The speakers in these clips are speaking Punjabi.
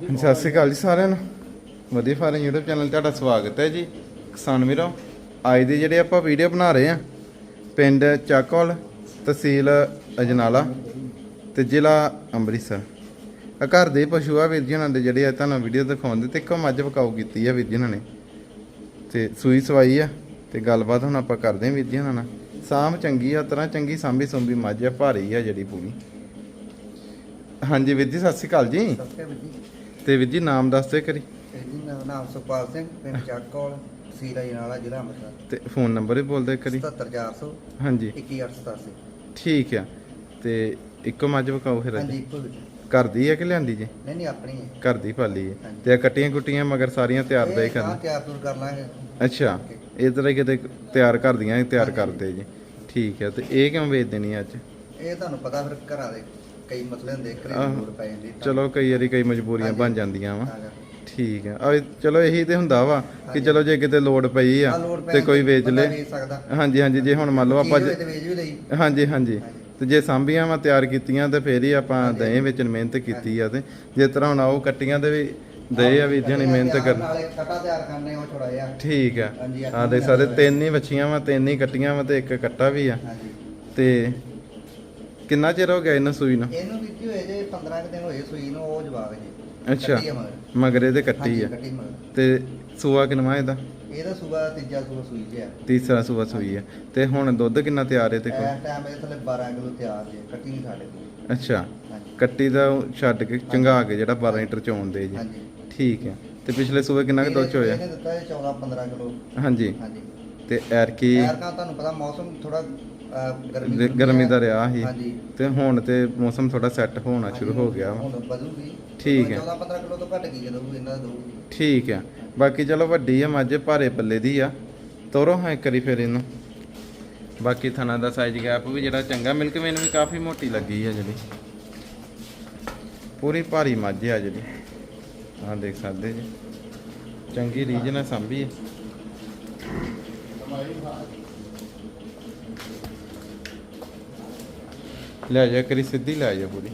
ਸਤਿ ਸ਼੍ਰੀ ਅਕਾਲ ਜੀ ਸਾਰਿਆਂ ਨੂੰ। ਵਧੀਆ ਫਾਰਮ YouTube ਚੈਨਲ ਤੁਹਾਡਾ ਸਵਾਗਤ ਹੈ ਜੀ। ਕਿਸਾਨ ਵੀਰੋ, ਅੱਜ ਦੀ ਜਿਹੜੇ ਆਪਾਂ ਵੀਡੀਓ ਬਣਾ ਰਹੇ ਆ ਪਿੰਡ ਚੱਕੋਲ ਤਹਿਸੀਲ ਅਜਨਾਲਾ ਤੇ ਜ਼ਿਲ੍ਹਾ ਅੰਮ੍ਰਿਤਸਰ। ਆ ਘਰ ਦੇ ਪਸ਼ੂ ਆ ਵੀਰ ਜੀ ਉਹਨਾਂ ਦੇ ਜਿਹੜੇ ਆ ਤੁਹਾਨੂੰ ਵੀਡੀਓ ਦਿਖਾਉਂਦੇ ਤੇ ਇੱਕ ਮੱਝ ਵਿਕਾਊ ਕੀਤੀ ਆ ਵੀਰ ਜੀ ਉਹਨਾਂ ਨੇ। ਤੇ ਸੂਈ ਸਵਾਈ ਆ ਤੇ ਗੱਲਬਾਤ ਹੁਣ ਆਪਾਂ ਕਰਦੇ ਆ ਵੀਰ ਜੀ ਉਹਨਾਂ ਨਾਲ। ਸਾਂਭ ਚੰਗੀ ਆ, ਤਰ੍ਹਾਂ ਚੰਗੀ, ਸਾਂਭੀ ਸੁੰਭੀ ਮੱਝ ਆ, ਭਾਰੀ ਆ ਜਿਹੜੀ ਪੂਰੀ। ਹਾਂਜੀ ਵੀਰ ਜੀ, ਸਤਿ ਸ਼੍ਰੀ ਅਕਾਲ ਜੀ। ਸਤਿ ਜੀ। ਤੇ ਵੀਰ ਜੀ ਨਾਮ ਦੱਸ ਦਿਓ ਕਰੀ ਜੀ ਮੇਰਾ ਨਾਮ ਸੁਖਪਾਲ ਸਿੰਘ ਪਿੰਡ ਚੱਕੌਲ ਸੀਰਾ ਜਨਾਲਾ ਜ਼ਿਲ੍ਹਾ ਅੰਮ੍ਰਿਤਸਰ। ਤੇ ਫੋਨ ਨੰਬਰ ਵੀ ਬੋਲ ਦਿਓ ਕਰੀ 77400 ਹਾਂਜੀ। 21887 ਠੀਕ ਆ। ਤੇ ਇੱਕੋ ਮੱਝ ਵਿਕਾਓ ਫਿਰ ਹਾਂਜੀ ਇੱਕੋ ਵਿੱਚ ਘਰ ਦੀ ਆ ਕਿ ਲਿਆਂਦੀ ਜੀ? ਨਹੀਂ ਨਹੀਂ ਆਪਣੀ ਹੈ ਘਰ ਦੀ ਪਾਲੀ ਹੈ ਹਾਂਜੀ। ਤੇ ਆਹ ਕੱਟੀਆਂ ਕੁੱਟੀਆਂ ਮਗਰ ਸਾਰੀਆਂ ਤਿਆਰ ਦਾ ਹੀ ਇਹ ਤਿਆਰ ਤੁਰ ਕਰ ਲਾਂਗੇ। ਅੱਛਾ। ਇਹ ਤਰ੍ਹਾਂ ਕਿਤੇ ਤਿਆਰ ਕਰਦੀਆਂ ਹੀ ਤਿਆਰ ਕਰਦੇ ਜੀ। ਠੀਕ ਹੈ ਤੇ ਇਹ ਕਿਉਂ ਵੇਚ ਦੇਣੀ ਅੱਜ? ਇਹ ਤੁਹਾਨੂੰ ਪਤਾ ਫਿਰ ਘਰਾਂ ਦੇ ਕਈ ਮਸਲੇ ਹੁੰਦੇ ਆਹੋ। ਲੋੜ ਪੈ ਜਾਂਦੀ ਤਾਂ ਚਲੋ ਕਈ ਵਾਰੀ ਕਈ ਮਜਬੂਰੀਆਂ। ਬਣ ਜਾਂਦੀਆਂ ਵਾ। ਕਰਕੇ। ਠੀਕ ਹੈ ਆ ਚਲੋ ਇਹੀ ਤੇ ਹੁੰਦਾ ਵਾ ਕਿ। ਚਲੋ ਜੇ ਕਿਤੇ ਲੋੜ ਪਈ ਆ ਆਹ ਲੋੜ ਪੈ ਤੇ ਕੋਈ ਵੇਚ ਬੰਦਾ ਲੇ। ਵੇਚ ਸਕਦਾ। ਹਾਂਜੀ ਹਾਂਜੀ ਜੇ ਹੁਣ ਮੰਨ ਲਓ ਆਪਾਂ ਜੇ- ਵੇਚ ਵੀ ਲਈ। ਹਾਂਜੀ ਹਾਂਜੀ। ਤੇ ਜੇ ਸਾਂਭੀਆਂ ਵਾ ਤਿਆਰ ਕੀਤੀਆਂ ਤੇ ਫੇਰ ਹੀ ਆਪਾਂ। ਦਹੀਂ ਵਿੱਚ ਮਿਹਨਤ ਕੀਤੀ ਆ ਤੇ। ਜਿਸ ਤਰ੍ਹਾਂ ਹੁਣ ਉਹ ਕੱਟੀਆਂ ਦੇ ਵੀ ਦਹੀਂ ਆ ਵੀ ਜਣੀ ਮਿਹਨਤ ਕਰਨ। ਨਾਲੇ ਕਟਾ ਤਿਆਰ ਕਰਨੇ ਉਹ ਛੋੜਾ ਜਿਹਾ। ਠੀਕ ਆ। ਹਾਂਜੀ, ਆ ਦੇ ਸਾਰੇ ਤਿੰਨ ਹੀ ਵੱਛੀਆਂ ਵਾ ਤਿੰਨ ਹੀ ਕੱਟੀਆਂ ਵਾ ਤੇ ਇੱਕ ਕੱਟਾ ਵੀ ਆ। ਹਾਂਜੀ। ਤੇ ਕਿੰਨਾ ਚਿਰ ਹੋ ਗਿਆ ਇਹਨਾਂ ਸੂਈ ਨੂੰ? ਇਹਨੂੰ ਕੀਤੀ ਹੋਏ ਜੇ 15 ਕੁ ਦਿਨ ਹੋਏ ਸੂਈ ਨੂੰ ਉਹ ਜਵਾਬ ਜੀ। ਅੱਛਾ। ਕੱਟੀ ਆ ਮਗਰ। ਮਗਰੇ ਤੇ ਕੱਟੀ ਹਾਂਜੀ, ਆ। ਕੱਟੀ ਮਗਰ। ਤੇ ਸੂਆ ਕਿੰਨਾ ਇਹਦਾ? ਇਹਦਾ ਸੂਆ ਤੀਜਾ ਸੂਆ ਸੂਈ ਜਿਆ ਤੀਸਰਾ ਸੂਆ ਸੂਈ ਆ। ਤੇ ਹੁਣ ਦੁੱਧ ਕਿੰਨਾ ਤਿਆਰ ਹੈ ਤੇ ਕੋਲ? ਇਸ ਟਾਈਮ ਇਹ ਥੱਲੇ 12 ਕਿਲੋ ਤਿਆਰ ਜੇ ਕੱਟੀ ਨਹੀਂ ਸਾਡੇ ਕੋਲ। ਅੱਛਾ ਹਾਂਜੀ। ਕੱਟੀ ਦਾ ਉਹ ਛੱਡ ਕੇ ਚੰਗਾ ਕੇ ਜਿਹੜਾ 12 ਲੀਟਰ ਚੋਣ ਦੇ ਜੀ। ਹਾਂਜੀ। ਠੀਕ ਹੈ। ਤੇ ਪਿਛਲੇ ਸੂਏ ਕਿੰਨਾ ਕੁ ਦੁੱਧ ਹੋਇਆ? ਇਹਨੇ ਦਿੱਤਾ ਇਹ 14 15 ਕਿਲੋ। ਹਾਂਜੀ। ਹਾਂਜੀ। ਤੇ ਐਰਕੀ ਯਾਰ ਕਾ ਤੁਹਾਨੂੰ ਪਤਾ ਮੌਸਮ ਥੋੜਾ ਗਰਮੀ ਦਾ ਰਿਹਾ ਸੀ। ਹਾਂਜੀ। ਤੇ ਹੁਣ ਤੇ ਮੌਸਮ ਥੋੜਾ ਸੈੱਟ ਹੋਣਾ ਸ਼ੁਰੂ ਹੋ ਗਿਆ। ਵਾ ਹੁਣ ਠੀਕ ਹੈ। 14 15 ਕਿਲੋ ਤੋਂ ਘੱਟ ਕੀ ਦਊਗੀ ਇਹਨਾਂ ਦਾ ਦਊਗੀ। ਠੀਕ ਆ ਬਾਕੀ ਚਲੋ ਵੱਡੀ ਆ ਮੱਝ ਭਾਰੇ ਪੱਲੇ ਦੀ ਆ। ਤੋਰੋ ਹਾਂ ਇੱਕ ਵਾਰੀ ਫਿਰ ਇਹਨੂੰ। ਬਾਕੀ ਥਣਾ ਦਾ ਸਾਈਜ਼ ਗੈਪ ਵੀ ਜਿਹੜਾ ਚੰਗਾ ਮਿਲਕ ਵੇਨ ਵੀ ਕਾਫੀ ਮੋਟੀ ਲੱਗੀ ਆ ਜਿਹੜੀ। ਪੂਰੀ ਭਾਰੀ ਮੱਝ ਆ ਜਿਹੜੀ। ਆਹ ਦੇਖ ਸਕਦੇ ਜੀ। ਚੰਗੀ ਰੀਜ ਨਾਲ ਸੰਭੀ ਹੈ ਲੈ ਜਾ ਕਰੀ ਸਿੱਧੀ ਲੈ ਜਾ ਪੂਰੀ।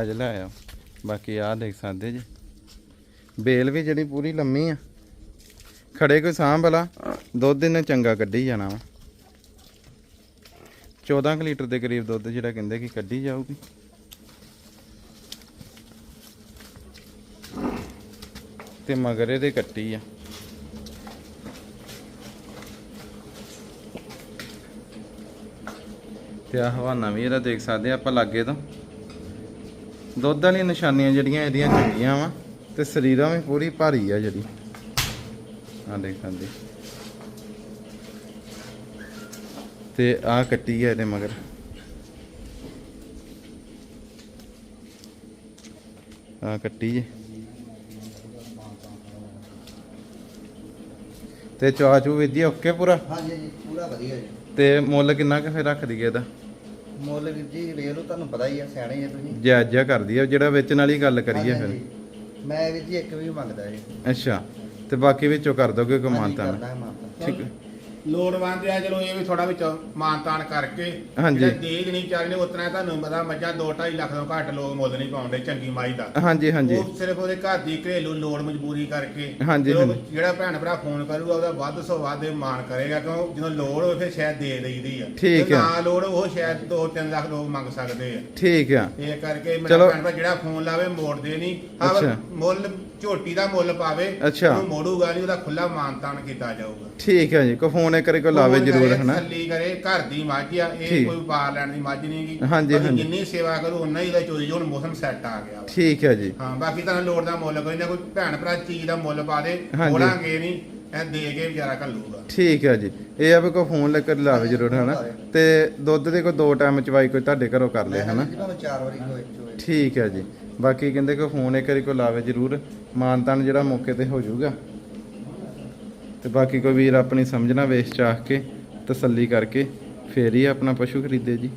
ਅੱਜ ਲੈ ਆਇਆ ਬਾਕੀ ਆਹ ਦੇਖ ਸਕਦੇ ਜੀ। ਬੇਲ ਵੀ ਜਿਹੜੀ ਪੂਰੀ ਲੰਮੀ ਆ। ਖੜੇ ਕੋਈ ਸਾਂਭ ਭਲਾ ਦੁੱਧ ਇਹਨੇ ਚੰਗਾ ਕੱਢੀ ਜਾਣਾ ਵਾ। 14 ਕੁ ਲੀਟਰ ਦੇ ਕਰੀਬ ਦੁੱਧ ਜਿਹੜਾ ਕਹਿੰਦੇ ਕਿ ਕੱਢੀ ਜਾਊਗੀ। ਤੇ ਮਗਰ ਇਹਦੇ ਕੱਟੀ ਆ। ਤੇ ਆ ਹਵਾਨਾ ਵੀ ਇਹਦਾ ਦੇਖ ਸਕਦੇ ਆ ਆਪਾਂ ਲਾਗੇ ਤੋਂ। ਦੁੱਧ ਵਾਲੀਆਂ ਨਿਸ਼ਾਨੀਆਂ ਜਿਹੜੀਆਂ ਇਹਦੀਆਂ ਚੰਗੀਆਂ ਵਾ ਤੇ ਸਰੀਰਾਂ ਵੀ ਪੂਰੀ ਭਾਰੀ ਆ ਜਿਹੜੀ। ਆ ਦੇਖ ਸਕਦੇ। ਤੇ ਆ ਕੱਟੀ ਆ ਇਹਦੇ ਮਗਰ। ਆ ਕੱਟੀ ਜੇ। ਤੇ ਚਾਚੂ ਵਿਧੀ ਓਕੇ ਪੂਰਾ? ਹਾਂਜੀ ਹਾਂਜੀ ਪੂਰਾ ਵਧੀਆ ਜੀ। ਤੇ ਮੁੱਲ ਕਿੰਨਾ ਕੁ ਫਿਰ ਰੱਖ ਦਈਏ ਇਹਦਾ? ਮੁੱਲ ਵੀਰ ਜੀ ਵੇਖ ਲਓ ਤੁਹਾਨੂੰ ਪਤਾ ਹੀ ਆ ਸਿਆਣੇ ਆ ਤੁਸੀਂ। ਜਾਇਜ਼ਾ ਕਰਦੀ ਆ ਜਿਹੜਾ ਵੇਚਣ ਵਾਲੀ ਗੱਲ ਕਰੀਏ ਹਾਂਜੀ, ਫਿਰ। ਹਾਂਜੀ। ਮੈਂ ਵੀਰ ਜੀ ਇੱਕ ਵੀ ਮੰਗਦਾ ਜੀ। ਅੱਛਾ ਤੇ ਬਾਕੀ ਵਿੱਚੋਂ ਕਰ ਦੋਗੇ ਕਮਾਨਤਾ ਹਾਂਜੀ, ਕਰਦਾ ਮਾਨਤਾ ਠੀਕ ਹੈ। ਲੋੜਵੰਦ ਆ ਚਲੋ ਇਹ ਵੀ ਥੋੜਾ ਵਿੱਚ ਮਾਨਤਾਨ ਕਰਕੇ ਹਾਂਜੀ। ਜਿਹੜਾ ਨਹੀਂ ਚੱਲਨੇ ਉਤਨਾ ਤੁਹਾਨੂੰ ਪਤਾ ਮੱਝਾਂ 2.5 ਲੱਖ ਤੋਂ ਘੱਟ ਲੋਕ ਮੁੱਲ ਨਹੀਂ ਪਾਉਂਦੇ ਚੰਗੀ ਮਾਈ ਦਾ ਹਾਂਜੀ ਹਾਂਜੀ ਉਹ ਸਿਰਫ ਉਹਦੇ ਘਰ ਦੀ ਘਰੇਲੂ ਲੋੜ ਮਜਬੂਰੀ ਕਰਕੇ ਹਾਂਜੀ। ਜਿਹੜਾ ਭੈਣ ਭਰਾ ਫੋਨ ਕਰੂਗਾ ਉਹਦਾ ਵੱਧ ਸੋ ਵੱਧ ਇਹ ਮਾਨ ਕਰੇਗਾ ਕਿਉਂ ਜਦੋਂ ਲੋੜ ਹੋਵੇ ਫਿਰ ਸ਼ਾਇਦ ਦੇ ਦਈਦੀ ਆ ਠੀਕ ਜੇ ਆ। ਨਾ ਲੋੜ ਉਹ ਸ਼ਾਇਦ 2-3 ਲੱਖ ਲੋਕ ਮੰਗ ਸਕਦੇ ਆ ਠੀਕ ਆ ਇਹ ਕਰਕੇ ਚਲੋ। ਮੇਰਾ ਭੈਣ ਭਰਾ ਜਿਹੜਾ ਫੋਨ ਲਾਵੇ ਮੋੜਦੇ ਨਹੀਂ ਹਾਂ ਅੱਛਾ। ਮੁੱਲ ਝੋਟੀ ਦਾ ਮੁੱਲ ਪਾਵੇ ਅੱਛਾ। ਉਹਨੂੰ ਮੋੜੂਗਾ ਨਹੀਂ ਉਹਦਾ ਖੁੱਲਾ ਮਾਨਤਾਨ ਕੀਤਾ ਜਾਊਗਾ। ਠੀਕ ਹੈ ਜੀ ਕੋ ਫੋਨ ਇੱਕ ਵਾਰੀ ਕੋ ਲਾਵੇ ਫੋਨ ਜ਼ਰੂਰ ਕਰੇ, ਹਨਾ? ਤਸੱਲੀ ਕਰੇ ਘਰ ਦੀ ਮੱਝ ਆ ਠੀਕ। ਇਹ ਕੋਈ ਵਪਾਰ ਲੈਣ ਦੀ ਮੱਝ ਨਹੀਂ ਗੀ ਹਾਂਜੀ, ਬਾਕੀ ਹਾਂਜੀ। ਜਿੰਨੀ ਸੇਵਾ ਕਰੂ ਉਨਾ ਹੀ ਦਾ ਚੋਰੀ ਹੁਣ ਮੌਸਮ ਸੈੱਟ ਆ ਗਿਆ ਵਾ। ਠੀਕ ਹੈ ਜੀ। ਹਾਂ ਬਾਕੀ ਤਾਂ ਲੋੜ ਦਾ ਮੁੱਲ ਕੋਈ ਨਾ ਕੋਈ ਭੈਣ ਭਰਾ ਚੀਜ਼ ਦਾ ਮੁੱਲ ਪਾ ਦੇ ਹਾਂਜੀ। ਮੋੜਾਂਗੇ ਨਹੀਂ ਇਹ ਦੇ ਕੇ ਵਿਚਾਰਾ ਘੱਲੂਗਾ। ਠੀਕ ਹੈ ਜੀ। ਇਹ ਆ ਵੀ ਕੋ ਫੋਨ ਲੈ ਕੇ ਲਾਵੇ ਜ਼ਰੂਰ ਹਨਾ? ਤੇ ਦੁੱਧ ਦੇ ਕੋ ਦੋ ਟਾਈਮ ਚਵਾਈ ਕੋਈ ਤੁਹਾਡੇ ਘਰੋਂ ਕਰ ਲੈ ਹਨਾ? ਚਾਰ ਵਾਰੀ ਹੋਏ ਠੀਕ ਹੈ ਜੀ। ਬਾਕੀ ਕਹਿੰਦੇ ਕੋ ਫੋਨ ਇੱਕ ਵਾਰੀ ਕੋ ਲਾਵੇ ਜ਼ਰੂਰ, ਮਾਨਤਾਨ ਜਿਹੜਾ ਮੌਕੇ ਤੇ ਹੋ ਜਾਊਗਾ। ਤੇ ਬਾਕੀ ਕੋਈ ਵੀਰ ਆਪਣੀ ਸਮਝਣਾ ਵੇਚ ਚਾਹ ਕੇ ਤਸੱਲੀ ਕਰਕੇ ਫੇਰ ਹੀ ਆਪਣਾ ਪਸ਼ੂ ਖਰੀਦੇ ਜੀ।